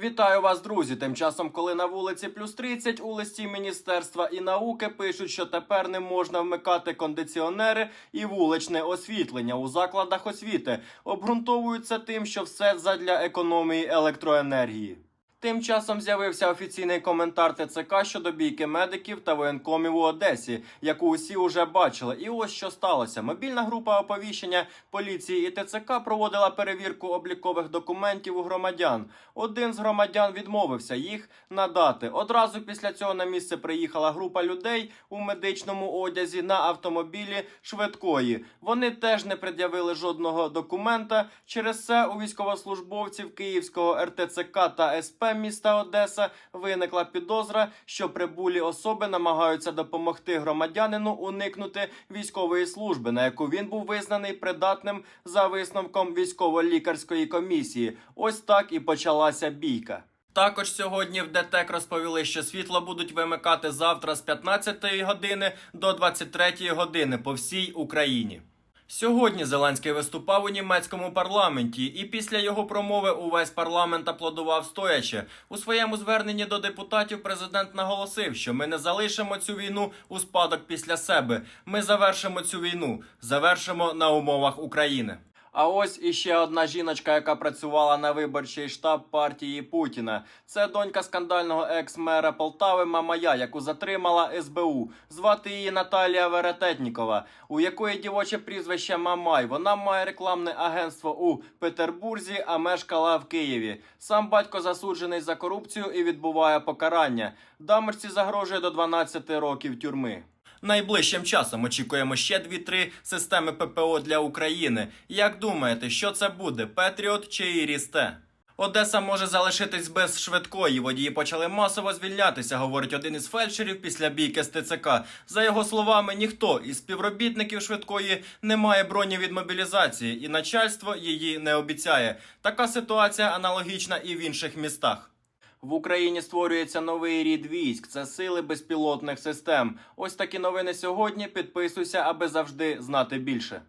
Вітаю вас, друзі. Тим часом, коли на вулиці плюс 30, у листі Міністерства і науки пишуть, що тепер не можна вмикати кондиціонери і вуличне освітлення у закладах освіти. Обґрунтовуються тим, що все задля економії електроенергії. Тим часом з'явився офіційний коментар ТЦК щодо бійки медиків та воєнкомів у Одесі, яку усі уже бачили. І ось що сталося. Мобільна група оповіщення поліції і ТЦК проводила перевірку облікових документів у громадян. Один з громадян відмовився їх надати. Одразу після цього на місце приїхала група людей у медичному одязі на автомобілі швидкої. Вони теж не пред'явили жодного документа. Через це у військовослужбовців Київського РТЦК та СП міста Одеса виникла підозра, що прибулі особи намагаються допомогти громадянину уникнути військової служби, на яку він був визнаний придатним за висновком військово-лікарської комісії. Ось так і почалася бійка. Також сьогодні в ДТЕК розповіли, що світло будуть вимикати завтра з 15 години до 23 години по всій Україні. Сьогодні Зеленський виступав у німецькому парламенті, і після його промови увесь парламент аплодував стоячи. У своєму зверненні до депутатів президент наголосив, що ми не залишимо цю війну у спадок після себе. Ми завершимо цю війну, завершимо на умовах України. А ось іще одна жіночка, яка працювала на виборчий штаб партії Путіна. Це донька скандального екс-мера Полтави Мамая, яку затримала СБУ. Звати її Наталія Верететнікова, у якої дівоче прізвище Мамай. Вона має рекламне агентство у Петербурзі, а мешкала в Києві. Сам батько засуджений за корупцію і відбуває покарання. Дамочці загрожує до 12 років тюрми. Найближчим часом очікуємо ще 2-3 системи ППО для України. Як думаєте, що це буде? Петріот чи Ірісте? Одеса може залишитись без швидкої. Водії почали масово звільнятися, говорить один із фельдшерів після бійки з ТЦК. За його словами, ніхто із співробітників швидкої не має броні від мобілізації, і начальство її не обіцяє. Така ситуація аналогічна і в інших містах. В Україні створюється новий рід військ. Це сили безпілотних систем. Ось такі новини сьогодні. Підписуйся, аби завжди знати більше.